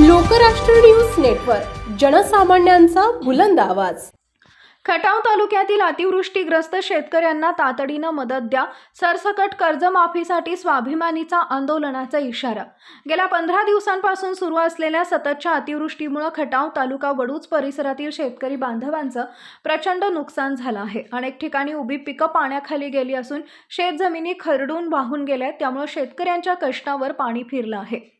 Lokrashtra news network जनसामान्यांचा बुलंद आवाज. खटाव तालुक्यातील अतिवृष्टीग्रस्त शेतकऱ्यांना तातडीनं मदत द्या सरसकट कर्जमाफीसाठी स्वाभिमानीचा आंदोलनाचा इशारा. गेल्या पंधरा दिवसांपासून सुरू असलेल्या सततच्या अतिवृष्टीमुळे खटाव तालुका वडूज परिसरातील शेतकरी बांधवांचं प्रचंड नुकसान झालं आहे. अनेक ठिकाणी उभी पिकं पाण्याखाली गेली असून शेतजमिनी खरडून वाहून गेल्या त्यामुळे शेतकऱ्यांच्या कष्टावर पाणी फिरलं आहे.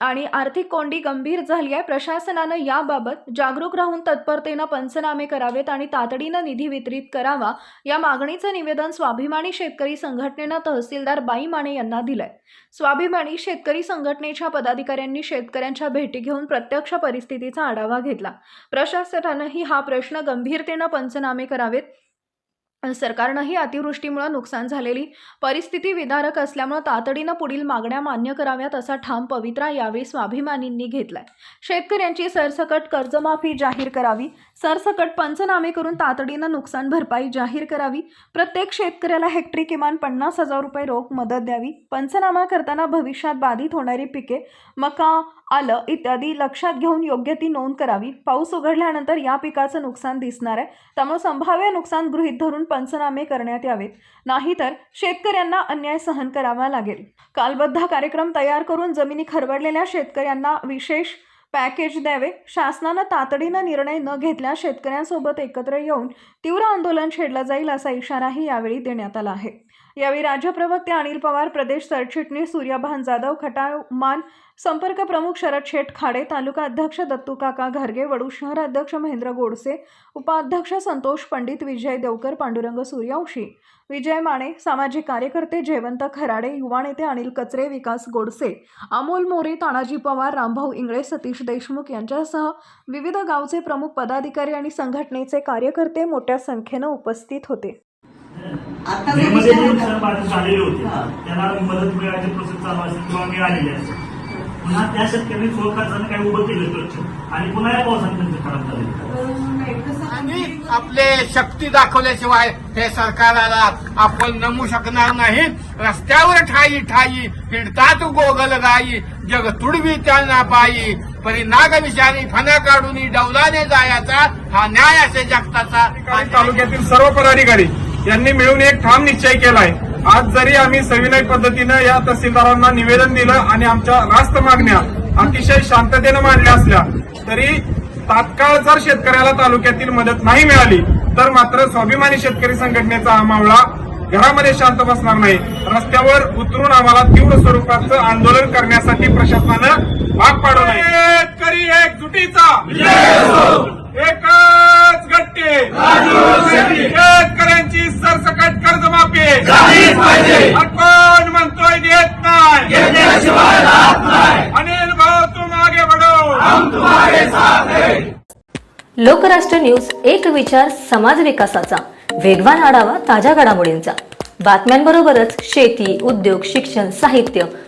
आणि आर्थिक कोंडी गंभीर झाली आहे. प्रशासनानं याबाबत जागरूक राहून तत्परतेनं पंचनामे करावेत आणि तातडीनं निधी वितरित करावा या मागणीचं निवेदन स्वाभिमानी शेतकरी संघटनेनं तहसीलदार बाई माने यांना दिलंय. स्वाभिमानी शेतकरी संघटनेच्या पदाधिकाऱ्यांनी शेतकऱ्यांच्या भेटी घेऊन प्रत्यक्ष परिस्थितीचा आढावा घेतला. प्रशासनानंही हा प्रश्न गंभीरतेनं पंचनामे करावेत. सरकारनंही अतिवृष्टीमुळे नुकसान झालेली परिस्थिती विदारक असल्यामुळे तातडीनं पुढील मागण्या मान्य कराव्यात असा ठाम पवित्रा यावेळी स्वाभिमानींनी घेतलाय. शेतकऱ्यांची सरसकट कर्जमाफी जाहीर करावी सरसकट पंचनामे करून तातडीनं नुकसान भरपाई जाहीर करावी. प्रत्येक शेतकऱ्याला हेक्टरी किमान पन्नास हजार रुपये रोख मदत द्यावी. पंचनामा करताना भविष्यात बाधित होणारी पिके मका आलं इत्यादी लक्षात घेऊन योग्य ती नोंद करावी. पाऊस उघडल्यानंतर या पिकाचं नुकसान दिसणार आहे. त्यामुळे संभाव्य नुकसान गृहीत धरून पंचनामे करण्यात यावेत. नाहीतर शेतकऱ्यांना अन्याय सहन करावा लागेल. कालबद्ध कार्यक्रम तयार करून जमिनी खरवडलेल्या शेतकऱ्यांना विशेष पॅकेज द्यावे. शासनानं तातडीनं निर्णय न घेतल्यास शेतकऱ्यांसोबत एकत्र येऊन तीव्र आंदोलन छेडलं जाईल असा इशाराही यावेळी देण्यात आला आहे. यावेळी राज्य प्रवक्ते अनिल पवार प्रदेश सरचिटणीस सूर्यभान जाधव खटाव मान संपर्क प्रमुख शरद शेठ खाडे तालुका अध्यक्ष दत्तू काका घरगे वडू शहर अध्यक्ष महेंद्र गोडसे उपाध्यक्ष संतोष पंडित विजय देवकर पांडुरंग सूर्यवंशी विजय माने सामाजिक कार्यकर्ते जयवंत खराडे युवा नेते अनिल कचरे विकास गोडसे अमोल मोरे तानाजी पवार रामभाऊ इंगळे सतीश देशमुख यांच्यासह विविध गावचे प्रमुख पदाधिकारी आणि संघटनेचे कार्यकर्ते मोठ्या संख्येनं उपस्थित होते. आता मध्ये नुकसान. बाधित झालेले होते. हा. त्यांना मदत मिळायची प्रोसेस चालू असेल किंवा मिळालेली असेल. पुन्हा त्या शेतकऱ्यांनी सोळ खर्चाने काही उभं केलं कच्छ आणि पुन्हा या पावसाने त्यांचं खराब झालं. आणि आपले शक्ती दाखवल्याशिवाय हे सरकारला आपण नमू शकणार नाही. रस्त्यावर ठाई ठाई हिडतात गोगल गाई जग तुडवी त्यांना पायी परी नाग विषारी फना काढून डौलाने जायचा हा न्याय असे जगताचा. आणि तालुक्यातील सर्व पदाधिकारी यांनी मिळून एक ठाम निश्चय केलाय. आज जरी आम्ही सविनय पद्धतीनं या तहसीलदारांना निवेदन दिलं आणि आमच्या रास्त मागण्या अतिशय शांततेनं मांडल्या असल्या तरी तात्काळ जर शेतकऱ्याला तालुक्यातील मदत नाही मिळाली तर मात्र स्वाभिमानी शेतकरी संघटनेचा हा मावळा घरामध्ये शांत बसणार नाही. रस्त्यावर उतरून आम्हाला तीव्र स्वरूपाचं आंदोलन करण्यासाठी प्रशासनानं भाग पाडू कर्जमाफी. आपण म्हणतोय देत नाही. अनिल भाऊ तुम आगे बढो लोकराष्ट्र न्यूज एक विचार समाज विकासाचा. वेगवान आढावा ताज्या घडामोडींचा. बातम्यांबरोबरच शेती उद्योग शिक्षण साहित्य